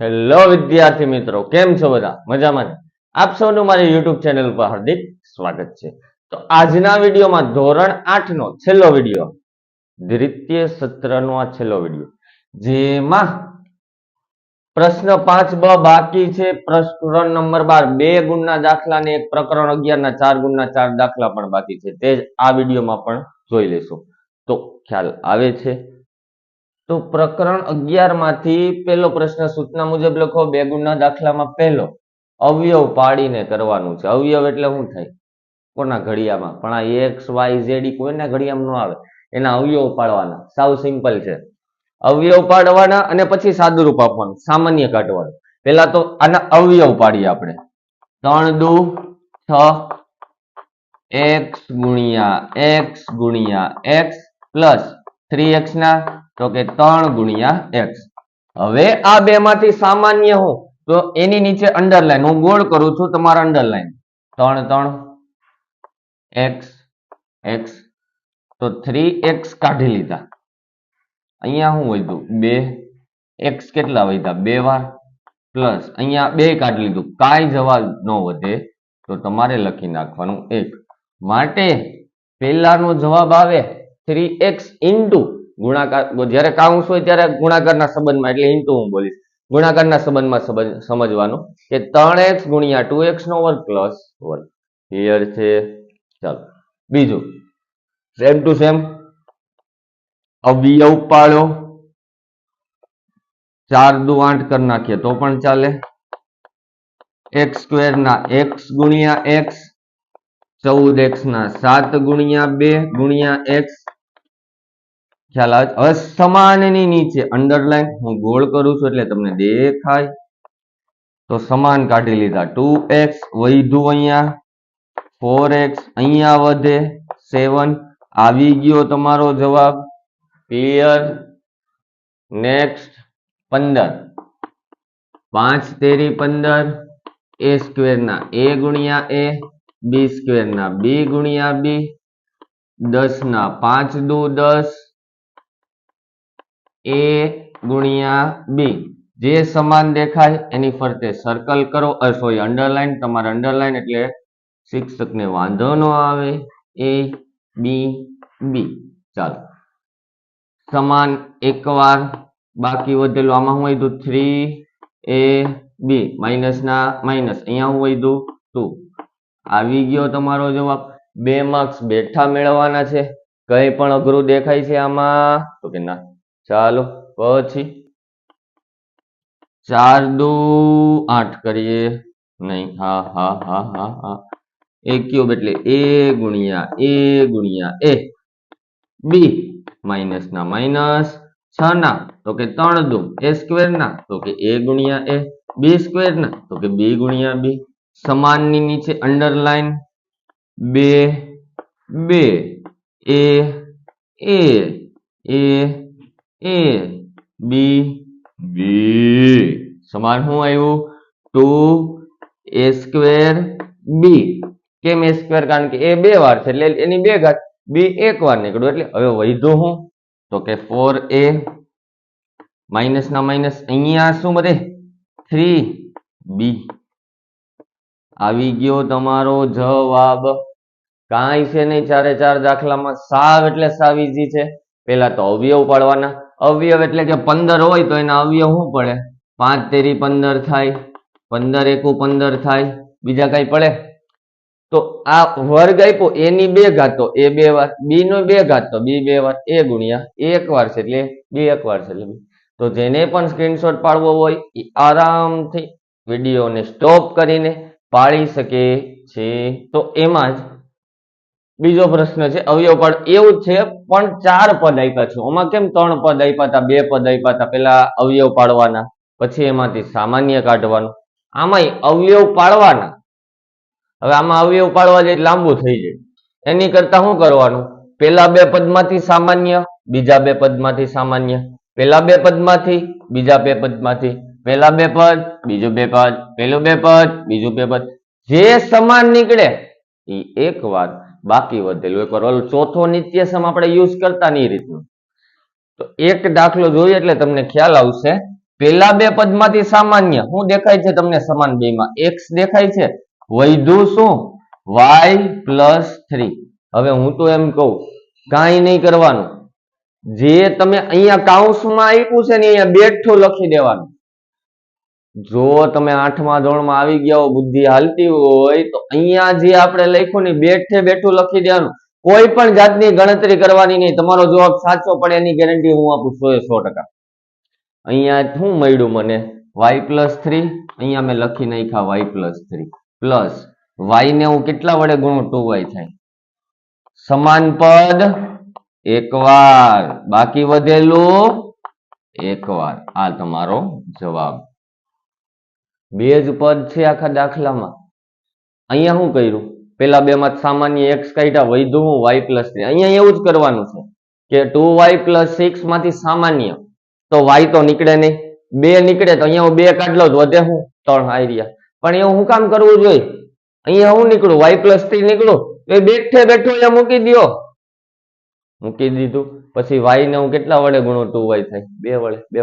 Hello વિદ્યાર્થી મિત્રો, કેમ છો બધા? મજામાં? આપ સૌનું મારી યુટ્યુબ ચેનલ પર હાર્દિક સ્વાગત છે. તો આજના વિડીયોમાં ધોરણ આઠ નો છેલ્લો વીડિયો, દ્વિતીય સત્રનો આ છેલ્લો વીડિયો, જેમાં પ્રશ્ન પાંચ બ બાકી છે. પ્રકરણ નંબર બાર, બે ગુણના દાખલા ને એક પ્રકરણ અગિયાર ના ચાર ગુણના ચાર દાખલા પણ બાકી છે. તે જ આ વિડીયોમાં પણ જોઈ લેશું. તો ખ્યાલ આવે છે? તો પ્રકરણ અગિયારમાંથી પહેલો પ્રશ્ન સૂચના મુજબ લખો બે ગુણના દાખલામાં પહેલો. અવયવ પાડીને કરવાનું છે. અવયવ એટલે શું થાય? કોના ઘડિયામાં? પણ આ એક્સ, વાય, ઝેડ કોઈના ઘડિયામાં ન આવે. એના અવયવ પાડવાના. સાવ સિમ્પલ છે. અવયવ પાડવાના અને પછી સાદુરૂપ આપવાનું. સામાન્ય કાઢવાનું પહેલા તો આના અવયવ પાડીએ આપણે. ત્રણ દુ, છ, એક્સ ગુણ્યા એક્સ ગુણ્યા, એક્સ પ્લસ થ્રી એક્સ ના તો કે ત્રણ ગુણ્યા એક્સ હવે આ બે માંથી સામાન્ય હું, તો એની નીચે અંડરલાઈન હું ગોળ કરું છું તમારા અંડરલાઈન ત્રણ ત્રણ એક્સ એક્સ તો થ્રી એક્સ કાઢી લીધા. અહીંયા શું વધ્યું? બે એક્સ કેટલા વધ્યા? બે વાર. પ્લસ અહીંયા બે કાઢી લીધું. કાંઈ જવાબ ન વધે, તો તમારે લખી નાખવાનું એક. માટે પહેલાનો જવાબ આવે થ્રી એક્સ ઇન્ટુ ગુણાકાર, જ્યારે કાઉન્સ હોય ત્યારે ગુણાકારના સંબંધમાં, એટલે ઇન્ટુ હું બોલીશ. ગુણાકારના સંબંધમાં સમજવાનું કે ત્રણ એક્સ ગુણ્યા ટુ એક્સ નો વર્ગ પ્લસ વન ક્લિયર છે, ચાલો. બીજું. સેમ ટુ સેમ અવયવ પાડો ચાર દુ આઠ કરી નાખીએ તો પણ ચાલે. એક્સ સ્ક્વેર ના એક્સ ગુણ્યા એક્સ ચૌદ એક્સ ના સાત ગુણ્યા બે ગુણ્યા એક્સ ખ્યાલ આવે? હવે સમાનની નીચે અંડરલાઈન હું ગોળ કરું છું એટલે તમને દેખાય. તો સમાન કાઢી લીધા. ટુ એક્સ, વધ્યું અહીંયા. ફોર એક્સ, અહીંયા વધે. સેવન, આવી ગયો તમારો જવાબ. ક્લિયર? નેક્સ્ટ, પંદર. પાંચ તેરી પંદર. એ સ્ક્વેર ના, એ ગુણ્યા એ. બી સ્ક્વેરના બી ગુણ્યા બી. દસ ના, પાંચ દુ દસ. એ ગુણ્યા બી જે સમાન દેખાય, એની ફરતે સર્કલ કરો. સોરી અંડરલાઈન તમારે અંડરલાઈન એટલે શિક્ષકને વાંધો ન આવે. એ બી બી ચાલો. સમાન એકવાર, બાકી વધેલું આમાં હું વધ્યું થ્રી એ બી માઇનસ ના માઇનસ અહીંયા હું વધ્યું ટુ આવી ગયો તમારો જવાબ. બે માર્ક્સ બેઠા મેળવવાના છે. કઈ પણ અઘરું દેખાય છે આમાં? તો કે ના. ચાલો પછી ચાર દુ આઠ કરીએ. નહીં, હા હા હા હા હા. એ ક્યુબ એટલે એ ગુણ્યા એ ગુણ્યા, એ. બી માઇનસ ના માઇનસ છ ના, તો કે ત્રણ દુ. એ સ્ક્વેર ના, તો કે એ ગુણ્યા એ બી સ્ક્વેર ના, તો કે બી ગુણ્યા બી સમાનની નીચે અંડરલાઈન બે બે. એ એ એ એ બી બી સમાન શું આવ્યું? ટુ એ સ્ક્વેર બી કેમ એ સ્ક્વેર કારણ કે એ બે વાર છે એટલે એની બે ઘાત બી એક વાર નીકળ્યું. એટલે હવે વધ્યું હું. તો કે ફોર એ માઇનસ ના માઇનસ અહીંયા શું બધે? થ્રી બી આવી ગયો તમારો જવાબ. કાંઈ છે નહીં ચારે ચાર દાખલામાં સાવ એટલે સાવ ઇઝી છે. પહેલા તો અવયવ પાડવાના અવયવ એટલે કે પંદર હોય તો એના અવયવ શું પડે? પાંચ તેરી પંદર થાય, પંદર એકુ પંદર થાય, બીજા કઈ પડે? તો આ વર્ગ આપ્યો, એની બે ઘાત, એ બે વાર બી નો બે ઘાત, બી બે વાર, એ ગુણ્યા એ એક વાર છે એટલે બી એક વાર છે એટલે તો જેને પણ સ્ક્રીનશોટ પાડવો હોય, એ આરામથી વિડીયોને સ્ટોપ કરીને પાડી શકે છે. તો એમાં જ બીજો પ્રશ્ન છે, અવયવ પાડ એવું છે, પણ ચાર પદ આપ્યા છે. આમાં કેમ ત્રણ પદ આપ્યા હતા બે પદ આપ્યા હતા પેલા અવયવ પાડવાના, પછી એમાંથી સામાન્ય કાઢવાનું. આમાંય અવયવ પાડવાના. હવે આમાં અવયવ પાડવા જાય લાંબુ થઈ જાય. એની કરતા શું કરવાનું? પેલા બે પદમાંથી સામાન્ય, બીજા બે પદમાંથી સામાન્ય. પેલા બે પદમાંથી, બીજા બે પદમાંથી. પેલા બે પદ, બીજું બે પદ. પેલું બે પદ, બીજું બે પદ. જે સમાન નીકળે એ એક વાર બાકી વધેલું. એક વાર ઓલો ચોથો નિત્યસમ આપણે યુઝ કરતા એ રીતનું. તો એક દાખલો જોઈએ એટલે તમને ખ્યાલ આવશે. પેલા બે પદમાંથી સામાન્ય શું દેખાય છે તમને સમાન બે માં એક્સ દેખાય છે. વૈધુ શું? વાય પ્લસ થ્રી હવે હું તો એમ કહું, કાંઈ નહીં કરવાનું. જે તમે અહીંયા કાઉન્સમાં આપ્યું છે ને અહીંયા બેઠું લખી દેવાનું. જો તમે આઠમા ધોરણમાં આવી ગયા હો, બુદ્ધિ હાલતી હોય, તો અહીંયા જે આપણે લખ્યું ને, બેઠે બેઠું લખી દેવાનું. કોઈ પણ જાતની ગણતરી કરવાની નહીં. તમારો જવાબ સાચો પડે એની ગેરંટી હું આપું સો એ સો ટકા. અહીંયા શું મળ્યું મને? Y plus three. અહીંયા મેં લખી નાખ્યા Y plus three. Plus Y ને હું કેટલા વડે ગુણું? ટુ વાય થાય. સમાન પદ એકવાર. બાકી વધેલું એકવાર. આ તમારો જવાબ. બે જ પદ છે આખા દાખલામાં. અહીંયા શું કર્યું? પેલા બે માં સામાન્ય એક્સ કાઢ્યા વૈધું હું વાય પ્લસ થ્રી અહીંયા એવું જ કરવાનું છે કે ટુ વાય પ્લસ સિક્સમાંથી સામાન્ય. તો વાય તો નીકળે નહીં. બે નીકળે તો અહીંયા હું બે કાઢલો તો વધે હું? ત્રણ રહ્યા પણ એવું હું કામ કરવું જોઈએ? અહીંયા હું નીકળું? વાય પ્લસ થ્રી નીકળું? તો એ બેઠે બેઠો અહીંયા મૂકી દ્યો. મૂકી દીધું. પછી વાય ને હું કેટલા વડે ગુણો? ટુ વાય થાય. બે વડે, બે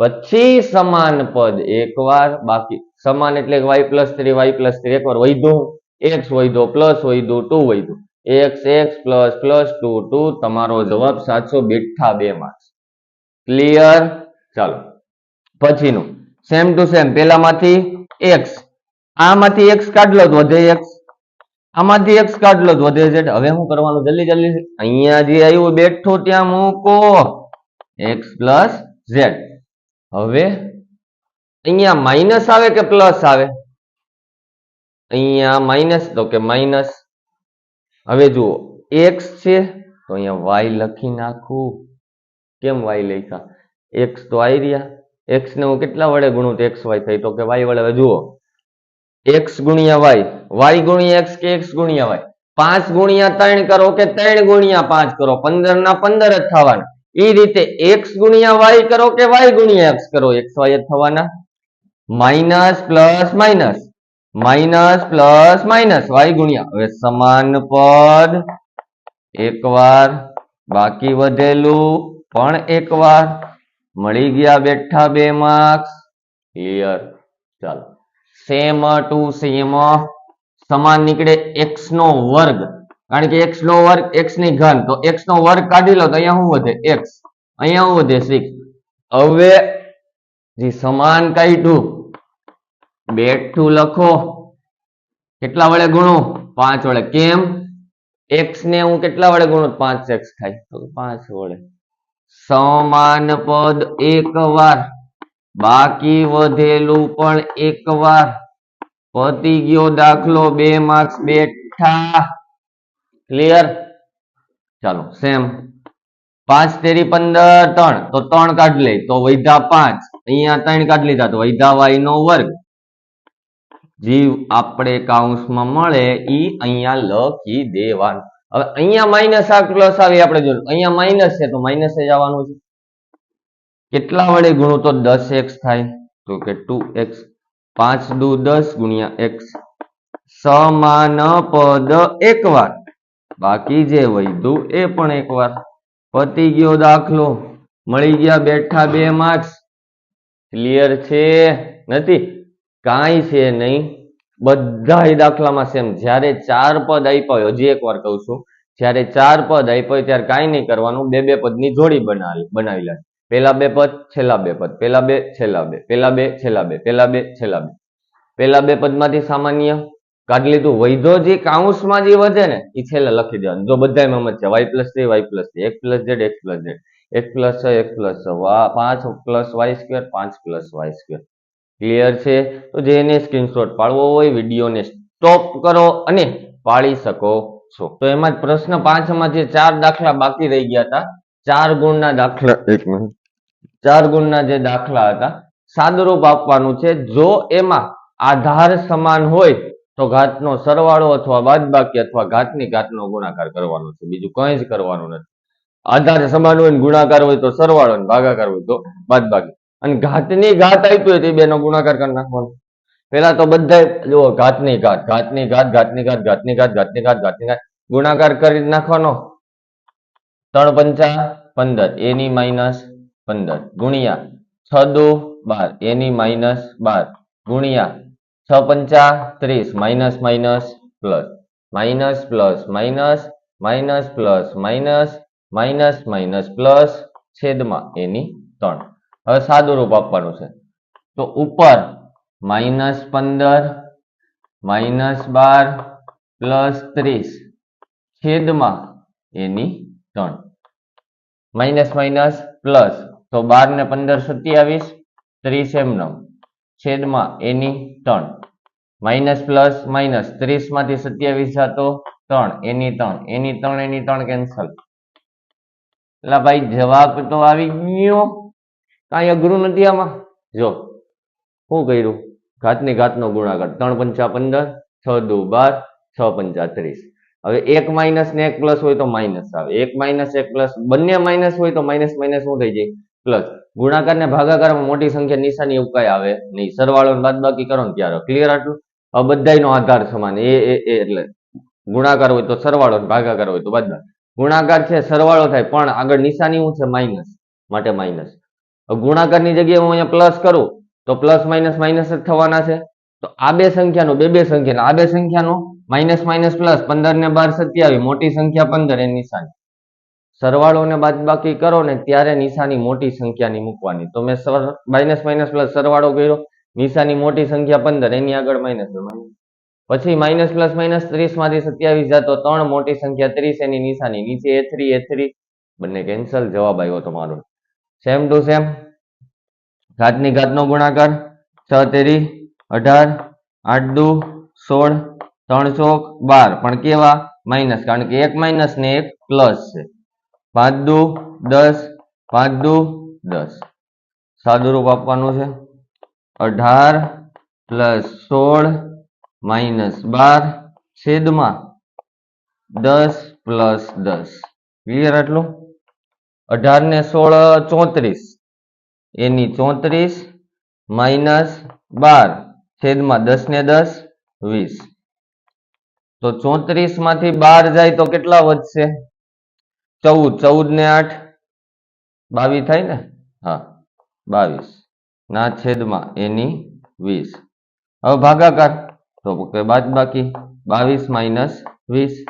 પછી સમાન પદ એકવાર, બાકી સમાન એટલે Y plus three Y plus three એકવાર વૈધું. એક્સ વૈધો પ્લસ વૈધું two વૈધું. X X plus plus two two તમારો જવાબ સાચો બેઠા બે માર્ક્સ ક્લિયર ચાલો. પછીનું. સેમ ટુ સેમ પેલામાંથી એક્સ આમાંથી એક્સ કાઢલો વધે એક્સ આમાંથી એક્સ કાઢલો વધે ઝેડ હવે શું કરવાનું? જલ્દી જલ્દી. અહીંયા જે આવ્યું બેઠું ત્યાં મૂકો. એક્સ પ્લસ ઝેડ હવે અહીંયા માઇનસ આવે કે પ્લસ આવે? અહીંયા માઇનસ તો કે માઇનસ હવે જુઓ એક્સ છે, તો અહીંયા વાય લખી નાખું. કેમ વાય લખ્યા? એક્સ તો આવી રહ્યા. એક્સ ને હું કેટલા વડે ગુણું? તો એક્સ વાય થઈ. તો કે વાય વડે જુઓ. એક્સ ગુણ્યા વાય વાય ગુણ્યા એક્સ કે એક્સ ગુણ્યા વાય પાંચ ગુણ્યા ત્રણ કરો કે ત્રણ ગુણ્યા પાંચ કરો? પંદર ના પંદર જ થવાના. એ રીતે એક્સ ગુણ્યા વાય કરો કે વાય ગુણ્યા એક્સ કરો? એક્સ જ થવાના. Minus plus minus minus plus minus Y ગુણ્યા. હવે સમાન પદ એકવાર. બાકી વધેલું પણ એકવાર. મળી ગયા બેઠા બે માર્ક્સ ક્લિયર ચાલો. સેમ ટુ સેમ સમાન નીકળે એક્સ નો વર્ગ. કારણ કે એક્સ નો વર્ગ એક્સની ઘન. તો એક્સ નો વર્ગ કાઢી લો તો અહીંયા શું વધે? એક્સ અહીંયા શું વધે? સિક્સ હવે જે સમાન કાઢ્યું બેઠું લખો. કેટલા વડે ગુણું? પાંચ વડે. કેમ? એક્સ ને હું કેટલા વડે ગુણું? પાંચ એક્સ થાય. તો પાંચ વડે. સમાન પદ એક વાર બાકી વધેલું પણ એક વાર પતી ગયો દાખલો બે માર્ક્સ બેઠા. ક્લિયર ચાલો સેમ પાંચ તેરી પંદર, ત્રણ. તો ત્રણ કાઢ લે તો વૈધા પાંચ. અહીંયા ત્રણ કાઢ લીધા. તો વૈધા વાય નો વર્ગ. જીવ આપણે કાઉન્સમાં મળે, ઈ અહીંયા લખી દેવાનું. હવે અહીંયા માઇનસ આ પ્લસ આવી આપણે જોયું. અહીંયા માઇનસ છે, તો માઇનસ જ આવવાનું છે. કેટલા વડે ગુણું તો દસ એક્સ થાય? તો કે ટુ એક્સ. પાંચ દુ દસ ગુણ્યા એક્સ. સમાન પદ એકવાર બાકી જે વધ્યું એ પણ એકવાર. પતી ગયો દાખલો. મળી ગયા બેઠા બે માર્ક્સ ક્લિયર છે? નથી. કાંઈ છે નહીં. બધા દાખલામાં સેમ જ્યારે ચાર પદ આપ્યા હોય, હજી એકવાર કહું છું. જ્યારે ચાર પદ આપ્યા હોય, ત્યારે કાંઈ નહીં કરવાનું. બે બે પદની જોડી બનાવી બનાવી લે. પેલા બે પદ, છેલ્લા બે પદ. પેલા બે, છેલ્લા બે. પેલા બે, છેલ્લા બે. પેલા બે, છેલ્લા બે. પેલા બે પદમાંથી સામાન્ય કાઢી લીધું, વૈધો જે કાઉન્સમાં જે વધે ને એ છેલ્લે લખી દેવાનું. જો બધા એમ જ છે Y plus three Y plus three એક પ્લસ ઝેડ, એક પ્લસ ઝેડ. એક પ્લસ છ, એક પ્લસ છ. પાંચ પ્લસ વાય સ્ક્વેર, પાંચ પ્લસ વાય સ્ક્વેર. ક્લિયર છે? તો જેને સ્ક્રીનશોટ પાડવો હોય, વિડીયોને સ્ટોપ કરો અને પાડી શકો છો. તો એમાં જ પ્રશ્ન પાંચમાં જે ચાર દાખલા બાકી રહી ગયા હતા, ચાર ગુણના દાખલા, એક મિનિટ. ચાર ગુણના જે દાખલા હતા, સાદુરૂપ આપવાનું છે. જો એમાં આધાર સમાન હોય તો ઘાતનો સરવાળો અથવા બાદબાકી અથવા ઘાતની ઘાતનો ગુણાકાર કરવાનો છે. બીજું કંઈ જ કરવાનું નથી. આધાર સમાન હોય ગુણાકાર હોય તો સરવાળો ને ભાગાકાર હોય તો બાદબાકી. અને ઘાતની ઘાત આપી હોય તો બેનો ગુણાકાર કરી નાખવાનો. પેલા તો બધા જુઓ, ઘાતની ઘાત ઘાતની ઘાત ઘાતની ઘાત ઘાતની ઘાત ઘાતની ઘાત ઘાતની ઘાત, ગુણાકાર કરી નાખવાનો. ત્રણ પંચા પંદર, એની માઇનસ પંદર. ગુણ્યા છ દો બાર, એની માઇનસ બાર. ગુણ્યા છ પંચા ત્રીસ, minus minus plus. Minus plus minus minus plus minus minus minus plus છેદમાં એની ત્રણ. હવે સાદું રૂપ આપવાનું છે. તો ઉપર માઇનસ પંદર, માઇનસ બાર, પ્લસ ત્રીસ, છેદમાં એની ત્રણ. માઇનસ માઇનસ પ્લસ, તો બાર ને પંદર સત્યાવીસ, ત્રીસ એમનમ છેદમાં એની ત્રણ માઇનસ પ્લસ માઇનસ ત્રીસમાંથી સત્યાવીસ જાતો ત્રણ એની ત્રણ એની ત્રણ એની ત્રણ કેન્સલ. એટલે ભાઈ, જવાબ તો આવી ગયો. કાંઈ અઘરું નથી આમાં? જો શું કર્યું? ઘાતની ઘાતનો ગુણાકાર. ત્રણ પંચા પંદર, છ દુ બાર, છ પંચા ત્રીસ. હવે એક માઇનસ ને એક પ્લસ હોય તો માઇનસ આવે. એક માઇનસ એક પ્લસ, બંને માઇનસ હોય તો માઇનસ માઇનસ શું થઈ જાય? પ્લસ. ગુણાકાર ને ભાગાકારમાં મોટી સંખ્યા નિશાની એવું કઈ આવે નહીં. સરવાળો બાદ બાકી કરો ને ત્યારે. ક્લિયર આટલું? હવે બધાયનો આધાર સમાન. એ એટલે ગુણાકાર હોય તો સરવાળો ભાગાકાર હોય તો બાદ ગુણાકાર છે, સરવાળો થાય, પણ આગળ નિશાની શું છે? માઇનસ. માટે માઇનસ. ગુણાકારની જગ્યાએ હું અહીંયા પ્લસ કરું, તો પ્લસ માઇનસ માઇનસ જ થવાના છે. તો આ બે સંખ્યાનો, બે બે સંખ્યાનો, આ બે સંખ્યાનો માઇનસ માઇનસ પ્લસ પંદર ને બાર સત્યાવી મોટી સંખ્યા પંદર એ નિશાની. સરવાળો ને બાદબાકી કરો ને ત્યારે નિશાની મોટી સંખ્યાની મૂકવાની. તો મેં માઇનસ માઇનસ પ્લસ સરવાળો કર્યો, નિશાની મોટી સંખ્યા પંદર, એની આગળ માઇનસ પછી માઇનસ પ્લસ માઇનસ ત્રીસમાંથી સત્યાવીસ જતો ત્રણ, મોટી સંખ્યા ત્રીસ, એની નિશાની નીચે એ થ્રી એ થ્રી બંને કેન્સલ જવાબ આવ્યો તમારો. સેમ ટુ સેમ ઘાતની ઘાતનો ગુણાકાર, છ, તેરી, અઢાર, આઠ, દુ, સોળ, ત્રણ ચોક, બાર. પણ કેવા? માઇનસ કારણ કે એક માઇનસ ને એક પ્લસ છે. પાંચ દુ, દસ, પાંચ દુ, દસ. સાદુરૂપ આપવાનું છે. અઢાર પ્લસ સોળ માઇનસ બાર છેદમાં દસ પ્લસ દસ. ક્લિયર આટલું? અઢાર ને સોળ ચોત્રીસ. એની ચોત્રીસ માઇનસ બાર છેદમાં દસ ને દસ, વીસ. તો ચોત્રીસમાંથી બાર જાય તો કેટલા વધશે? ચૌદ ચૌદ ને આઠ? બાવીસ થાય ને? હા, બાવીસ. ના છેદમાં એની વીસ. હવે ભાગાકાર. તો કે બાદ બાકી? બાવીસ માઇનસ વીસ.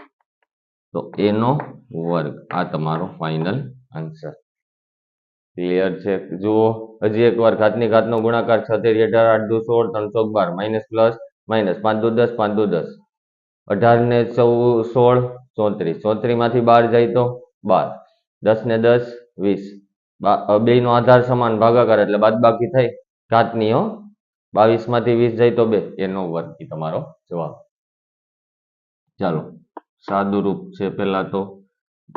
તો એનો વર્ગ. આ તમારો ફાઇનલ આન્સર. ક્લિયર છે? જુઓ. હજી એક વાર ઘાતની ઘાતનો ગુણાકાર છ તેરી અઢાર આઠ દુ સોળ, ત્રણસો બાર. માઇનસ પ્લસ, માઇનસ પાંચ દુ દસ, પાંચ દુ દસ. અઢાર ને ચૌ સોળ, ચોત્રીસ. ચોત્રીસમાંથી બાર જાય તો? બાર દસ ને દસ, વીસ. બે નો આધાર સમાન ભાગાકાર એટલે બાદબાકી થઈ. ઘાતની હો બાવીસમાંથી વીસ જાય તો બે. એનો વર્ગ તમારો જવાબ. ચાલો. સાદુરૂપ છે પેલા તો.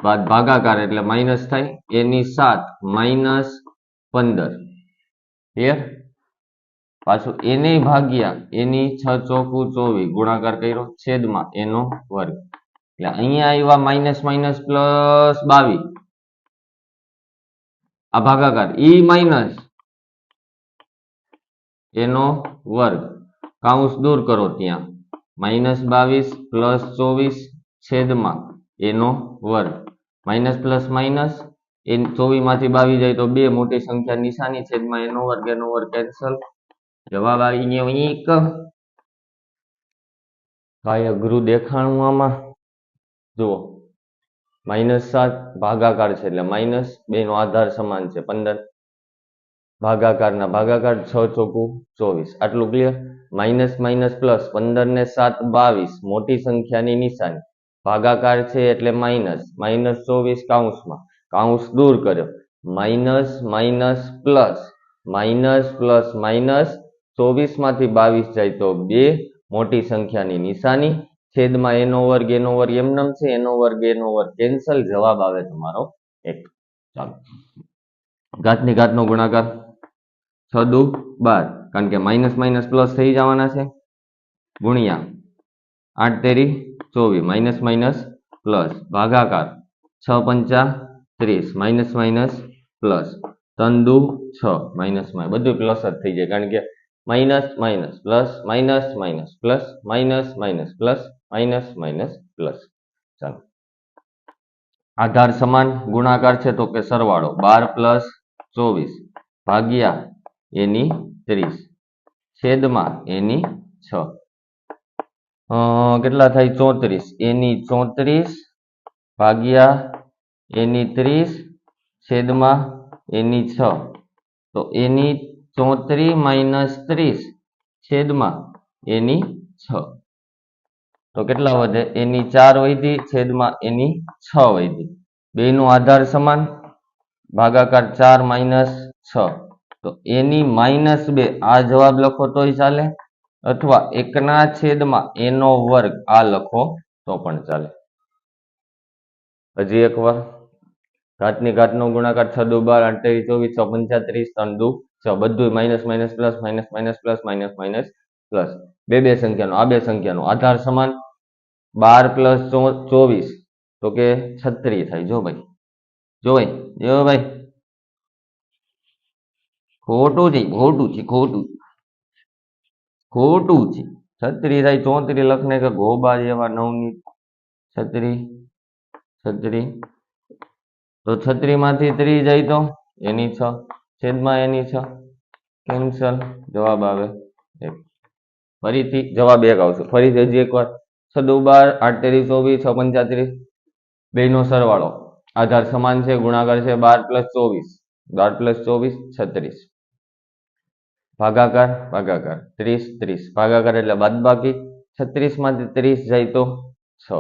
બાદ ભાગાકાર એટલે માઇનસ થાય. એની સાત માઇનસ પંદર. ક્લિયર? પાછું એને ભાગ્યા. એની છ ચોકુ ચોવીસ. ગુણાકાર કર્યો. છેદમાં એનો વર્ગ. એટલે અહીંયા આવ્યા માઇનસ માઇનસ પ્લસ બાવીસ. આ ભાગાકાર ઈ માઇનસ એનો વર્ગ. કાઉન્સ દૂર કરો ત્યાં. માઇનસ બાવીસ પ્લસ ચોવીસ, છેદમાં એનો વર્ગ. માઇનસ પ્લસ માઇનસ એ ચોવીસમાંથી બાવીસ જાય તો બે. મોટી સંખ્યા નિશાની છેદમાં એનો વર્ગ એનો વર્ગ કેન્સલ જવાબ આવી ગયો એક. કાય અઘરું દેખાણું આમાં. જુઓ. માઇનસ સાત ભાગાકાર છે એટલે માઇનસ બે નો આધાર સમાન છે પંદર. ભાગાકારના ભાગાકાર છ ચોકું ચોવીસ. આટલું ક્લિયર માઇનસ માઇનસ પ્લસ પંદર ને સાત બાવીસ. મોટી સંખ્યાની નિશાની. ભાગાકાર છે એટલે માઇનસ. માઇનસ ચોવીસ કાઉન્સમાં. કાઉન્સ દૂર કર્યો. Minus minus plus. Minus plus minus ચોવીસમાંથી બાવીસ જાય તો બે. મોટી સંખ્યાની નિશાની. છેદમાં એનો વર્ગ એનો વર્ગ એમનેમ છે, એનો વર્ગ એનો વર્ગ. કેન્સલ જવાબ આવે તમારો એક. ચાલો. ઘાતની ઘાતનો ગુણાકાર. છ દુ બાર. કારણ કે માઇનસ માઇનસ પ્લસ થઈ જવાના છે. ગુણ્યા આઠ તેરી ચોવીસ. માઇનસ માઇનસ પ્લસ ભાગાકાર. છ પંચા ત્રીસ. Minus minus plus. તંદુ છ. માઇનસ બધું પ્લસ જ થઈ જાય. કારણ કે minus minus plus minus minus plus minus minus plus minus minus plus. ચાલો. આધાર સમાન ગુણાકાર છે તો કે સરવાળો બાર પ્લસ ચોવીસ ભાગ્યા એની ત્રીસ. છેદમાં એની છ. કેટલા થાય? ચોત્રીસ. એની ચોત્રીસ ભાગ્યા એની ત્રીસ છેદમાં એની છ. તો એની ચોત્રીસ માઇનસ ત્રીસ છેદમાં એની છ. તો કેટલા વધે? એની ચાર વૈધી છેદમાં એની છ વધી. બેનો આધાર સમાન, ભાગાકાર ચાર માઇનસ છ. તો એની માઇનસ બે, આ જવાબ લખો તોય ચાલે. અથવા એકના છેદમાં એનો વર્ગ, આ લખો તો પણ ચાલે. હજી એક વાર ઘાતની ઘાતનો ગુણાકાર છ દુ બાર અઠ્યાવીસ ચોવીસ, છ પંચાત્રીસ, ત્રણ દુ છ. બધું minus minus plus minus minus plus minus minus plus. બે બે સંખ્યાનો, આ બે સંખ્યાનો આધાર સમાન. બાર પ્લસ ચોવીસ, તો કે છત્રીસ થાય. જો ભાઈ જો ભાઈ જો ભાઈ. ખોટું છે ખોટું છે, ખોટું. ખોટું છે. છત્રી થાય ચોત્રી લખને કે ગોબા જેવા નવની છત્રી છત્રી. તો છત્રી માંથી ત્રી જાય તો એની છ, છેદમાં એની છ, કેન્સલ. જવાબ આવે ફરીથી જવાબ એક આવશે. ફરીથી હજી એકવાર. છ બાર આઠત્રીસ ચોવીસ છ પંચાત્રીસ બેનો સરવાળો. આધાર સમાન છે, ગુણાકાર છે, બાર પ્લસ ચોવીસ. બાર પ્લસ ચોવીસ, છત્રીસ. ભાગાકાર ભાગાકાર. ત્રીસ ત્રીસ. ભાગાકાર એટલે બાદબાકી. છત્રીસમાંથી ત્રીસ જાય તો છ.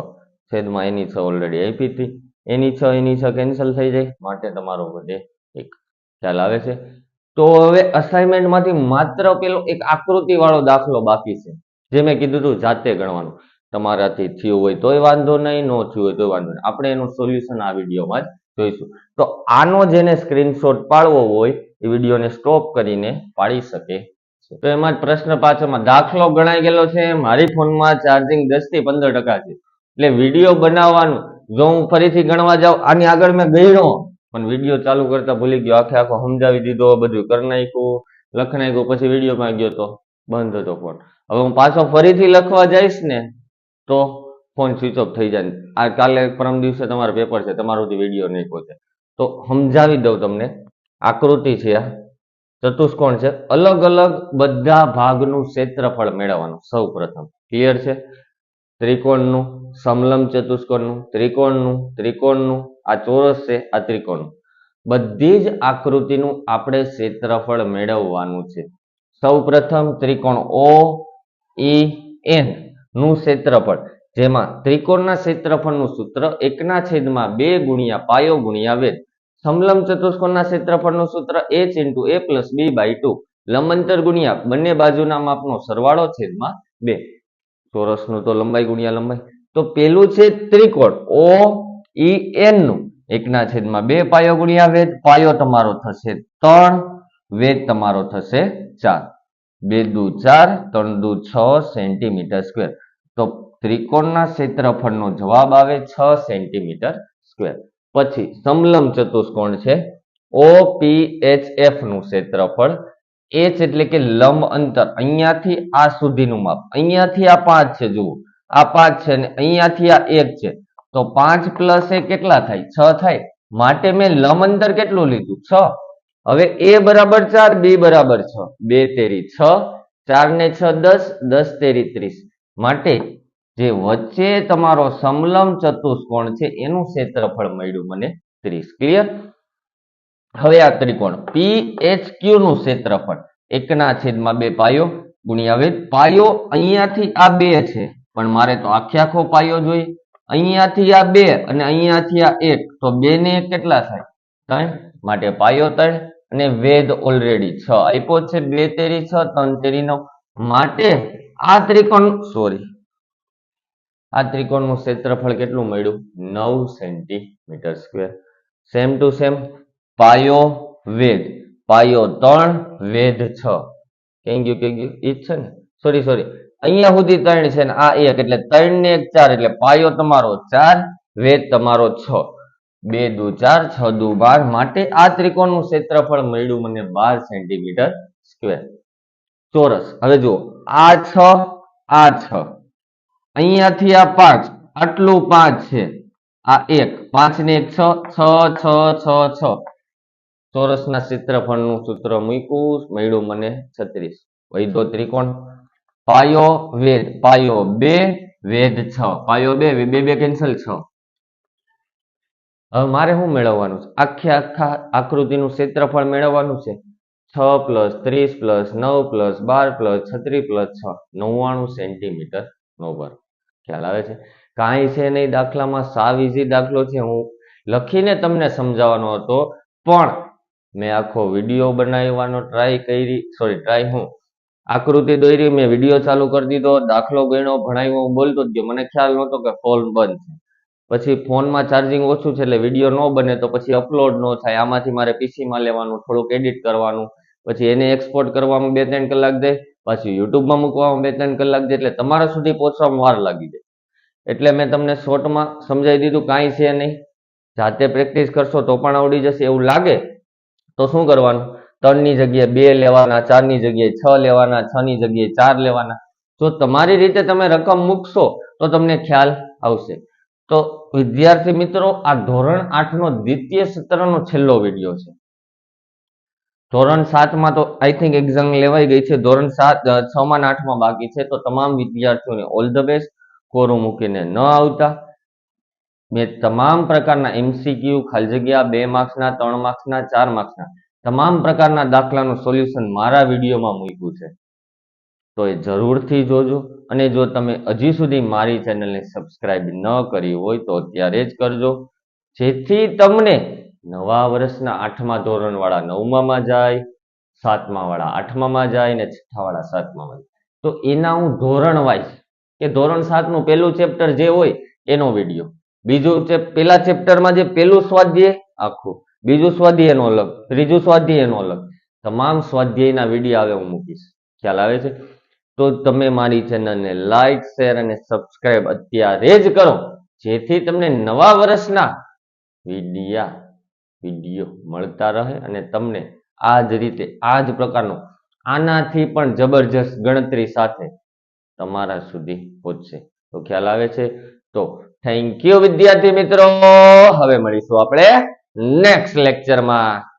છેદમાં એની છ ઓલરેડી આપી હતી. એની છ એની છ કેન્સલ થઈ જાય. માટે તમારો વધે એક. ખ્યાલ આવે છે? તો હવે અસાઇનમેન્ટમાંથી માંથી માત્ર પેલો એક આકૃતિ વાળો દાખલો બાકી છે. જે મેં કીધું હતું જાતે ગણવાનું. તમારાથી થયું હોય તોય વાંધો નહીં, ન થયું હોય તોય વાંધો નહીં. આપણે એનું સોલ્યુશન આ વિડીયોમાં જ જોઈશું. તો આનો જેને સ્ક્રીનશોટ પાડવો હોય, એ વિડીયોને સ્ટોપ કરીને પાડી શકે તો એમાં જ પ્રશ્ન પાછળમાં, દાખલો ગણાઈ ગયેલો છે, મારી ફોનમાં ચાર્જિંગ દસથી પંદર ટકા છે. એટલે વીડિયો બનાવવાનું, જો હું ફરીથી ગણવા જાઉં, આની આગળ મેં ગણ્યો, પણ વીડિયો ચાલુ કરતા ભૂલી ગયો. આખે આખો સમજાવી દીધો, બધું કરી નાખ્યું, લખી નાખ્યું, પછી વિડીયોમાં ગયો તો બંધ હતો ફોન હવે હું પાછો ફરીથી લખવા જઈશ ને તો ફોન સ્વિચ ઓફ થઈ જાય. આ કાલે પરમ દિવસે તમારો પેપર છે, તમારો વીડિયો નહીં પહોંચે તો સમજાવી દઉં તમને, આકૃતિ છે આ. ચતુષ્કોણ છે. અલગ અલગ બધા ભાગનું ક્ષેત્રફળ મેળવવાનું. સૌ પ્રથમ ક્લિયર છે. ત્રિકોણનું સમલમ ચતુષ્કોણનું, ત્રિકોણનું ત્રિકોણનું, આ ચોરસ છે, આ ત્રિકોણનું. બધી જ આકૃતિનું આપણે ક્ષેત્રફળ મેળવવાનું છે. સૌ પ્રથમ ત્રિકોણ ઓ, ઈ, એન. નું ક્ષેત્રફળ, જેમાં ત્રિકોણના ક્ષેત્રફળનું સૂત્ર એકના છેદમાં બે ગુણ્યા પાયો ગુણ્યા વેદ સમલમ ચતુષ્કોણના ક્ષેત્રફળનું સૂત્ર H into A plus B by two લંબંતર ગુણ્યા બંને બાજુના માપનો સરવાળો છેદમાં બે. ચોરસનું તો લંબાઈ ગુણ્યા લંબાઈ. તો પેલું છે ત્રિકોણ ઓ ઈ એનનું. એકના છેદમાં બે પાયો ગુણ્યા વેદ પાયો તમારો થશે ત્રણ વેદ તમારો થશે ચાર. બે દુ ચાર, ત્રણ દુ છ સેન્ટીમીટર સ્ક્વેર તો ત્રિકોણના ક્ષેત્રફળનો જવાબ આવે છ સેન્ટીમીટર સ્ક્વેર. પછી સમલંબ ચતુષ્કોણ છે. ઓ નું ક્ષેત્રફળ. એચ એટલે કે લંબ અંતર. અહીંયાથી આ સુધીનું માપ. અહીંયાથી આ પાંચ છે, જુઓ. આ પાંચ છે અને અહીંયાથી આ એક છે. તો પાંચ પ્લસ એ કેટલા થાય? છ થાય. માટે મેં લંબ અંતર કેટલું લીધું? છ. હવે એ બરાબર ચાર, બી બરાબર છ. બે તેરી છ. ચાર ને છ દસ દસ તેરી ત્રીસ. માટે જે વચ્ચે તમારો સમલમ ચતુષ્કોણ છે, એનું ક્ષેત્રફળ મળ્યું મને ત્રીસ. ક્લિયર હવે આ ત્રિકોણ. પી ક્યુ નું ક્ષેત્રફળ. એકના છેદમાં બે પાયો ગુણ્યા વેદ પાયો અહીંયાથી આ બે છે, પણ મારે તો આખે આખો પાયો જોઈએ. અહીંયાથી આ બે અને અહીંયાથી આ એક. તો બે ને કેટલા થાય? ત્રણ. માટે પાયો ત્રણ અને વેદ ઓલરેડી છ. આપ્યો છે બે તેરી છ, ત્રણ તેરી નવ. માટે આ ત્રિકોણ સોરી આ ત્રિકોણનું ક્ષેત્રફળ કેટલું મળ્યું? નવ centimetre square. Same to same પાયો વેદ પાયો ત્રણ વેદ છ. કઈ ગયું કઈ ગયું? ઈ છે ને? સોરી સોરી અહીંયા સુધી ત્રણ છે ને, આ એક એટલે ત્રણ ને એક ચાર, એટલે પાયો તમારો ચાર વેદ તમારો છ. બે દુ ચાર, છ દુ બાર માટે આ ત્રિકોણનું ક્ષેત્રફળ મળ્યું મને બાર સેન્ટીમીટર સ્ક્વેર. ચોરસ. હવે જુઓ. આ છ આ છ. અહીંયાથી આ પાંચ. આટલું પાંચ છે. આ એક. પાંચ ને એક છ. છ છ છ છ. ચોરસના ક્ષેત્રફળનું સૂત્ર મૂક્યું. મળ્યું મને છત્રીસ. વૈધો ત્રિકોણ. પાયો વેદ. પાયો બે, વેદ છ. પાયો બે બે બે કેન્સલ છ. હવે મારે શું મેળવવાનું છે? આખે આખા આકૃતિનું ક્ષેત્રફળ મેળવવાનું છે. છ પ્લસ ત્રીસ પ્લસ નવ પ્લસ બાર પ્લસ છત્રીસ પ્લસ છ. નવ્વાણું સેન્ટીમીટર નો વર્ગ. ખ્યાલ આવે છે? કાંઈ છે નહીં, દાખલામાં સાવ ઇઝી દાખલો છે. હું લખીને તમને સમજાવવાનો હતો, પણ મેં આખો વીડિયો બનાવવાનો ટ્રાય કરી સોરી ટ્રાય હું. આકૃતિ દોરી, મેં વીડિયો ચાલુ કરી દીધો. દાખલો ગણ્યો, ભણાવ્યો, હું બોલતો જ ગયો. મને ખ્યાલ નહોતો કે ફોન બંધ છે. પછી ફોનમાં ચાર્જિંગ ઓછું છે એટલે વીડિયો ન બને તો પછી અપલોડ ન થાય. આમાંથી મારે પીસીમાં લેવાનું, થોડુંક એડિટ કરવાનું. પછી એને એક્સપોર્ટ કરવામાં બે ત્રણ કલાક જાય પછી યુટ્યુબમાં મૂકવામાં બે ત્રણ કલાક જાય એટલે તમારા સુધી પહોંચવામાં વાર લાગી જાય. એટલે મેં તમને શોર્ટમાં સમજાવી દીધું, કાંઈ છે નહીં. જાતે પ્રેક્ટિસ કરશો તો પણ આવડી જશે. એવું લાગે તો શું કરવાનું? ત્રણની જગ્યાએ બે લેવાના, ચારની જગ્યાએ છ લેવાના, છની જગ્યાએ ચાર લેવાના. જો તમારી રીતે તમે રકમ મૂકશો તો તમને ખ્યાલ આવશે. તો વિદ્યાર્થી મિત્રો, આ ધોરણ આઠનો દ્વિતીય સત્રનો છેલ્લો વીડિયો છે. ધોરણ સાતમાં તો આઈ થિંક એક્ઝામ લેવાઈ ગઈ છે. ધોરણ સાત છ માં ને આઠમાં બાકી છે. તો તમામ વિદ્યાર્થીઓને ઓલ ધ બેસ્ટ કોરું મૂકીને ન આવતા. મેં તમામ પ્રકારના એમસીક્યુ ખાલી જગ્યા, બે માર્ક્સના, ત્રણ માર્ક્સના, ચાર માર્ક્સના. તમામ પ્રકારના દાખલાનું સોલ્યુશન મારા વિડીયોમાં મૂક્યું છે. તો એ જરૂરથી જોજો. અને જો તમે હજી સુધી મારી ચેનલને સબસ્ક્રાઇબ ન કરી હોય તો અત્યારે જ કરજો. જેથી તમને નવા વર્ષના આઠમા ધોરણવાળા નવમામાં જાય સાતમા વાળા આઠમામાં જાય ને છઠ્ઠા વાળા સાતમામાં જાય. તો એના હું ધોરણ વાઇઝ, કે ધોરણ સાતનું પહેલું ચેપ્ટર જે હોય એનો વીડિયો. બીજું પેલા ચેપ્ટરમાં જે પેલું સ્વાધ્યાય, આખું. બીજું સ્વાધ્યાય એનો અલગ, ત્રીજું સ્વાધ્યાય એનો અલગ. તમામ સ્વાધ્યાયના વીડિયો આવે હું મૂકીશ. ખ્યાલ આવે છે? તો તમે મારી ચેનલને લાઈક, શેર અને સબસ્ક્રાઇબ અત્યારે જ કરો, જેથી તમને નવા વર્ષના વિડિયા વીડિયો મળતા રહે અને તમને આ જ રીતે, આ જ પ્રકારનો આનાથી પણ જબરજસ્ત ગણતરી સાથે તમારા સુધી પહોંચશે. તો ખ્યાલ આવે છે? તો થેન્ક યુ વિદ્યાર્થી મિત્રો. હવે મળીશું આપણે નેક્સ્ટ લેક્ચરમાં